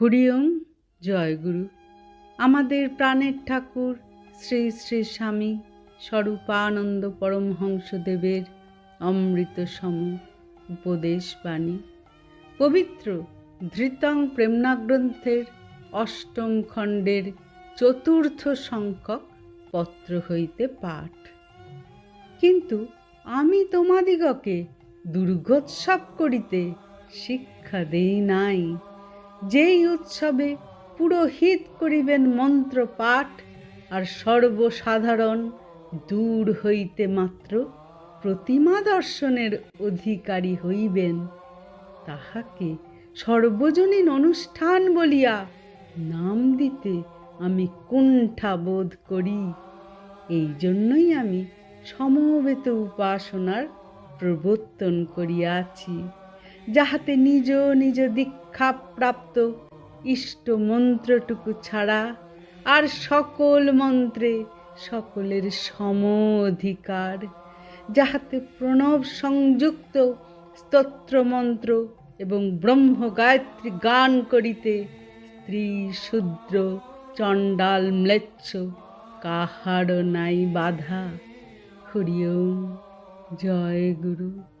হরিওম জয়গুরু আমাদের প্রাণের ঠাকুর শ্রী শ্রী স্বামী স্বরূপানন্দ পরমহংসদেবের অমৃত সম উপদেশ বাণী। পবিত্র ধৃতং প্রেমনাগ্রন্থের অষ্টম খণ্ডের চতুর্থ সংখ্যক পত্র হইতে পাঠ। কিন্তু আমি তোমাদিগকে দুর্গোৎসব করিতে শিক্ষা দেই নাই। যেই উৎসবে পুরোহিত করিবেন মন্ত্র পাঠ, আর সর্বসাধারণ দূর হইতে মাত্র প্রতিমা দর্শনের অধিকারী হইবেন। তাহাকে সর্বজনীন অনুষ্ঠান বলিয়া নাম দিতে আমি কুণ্ঠা বোধ করি। এই জন্যই আমি সমবেত উপাসনার প্রবর্তন করিয়াছি। যাহাতে নিজ নিজ দীক্ষাপ্রাপ্ত ইষ্ট মন্ত্রটুকু ছাড়া আর সকল মন্ত্রে সকলের সম অধিকার, যাহাতে প্রণব সংযুক্ত স্তোত্রমন্ত্র এবং ব্রহ্ম গায়ত্রী গান করিতে স্ত্রী শূদ্র চণ্ডাল ম্লেচ্ছ কাহারও নাই বাধা। হরিওম জয় গুরু।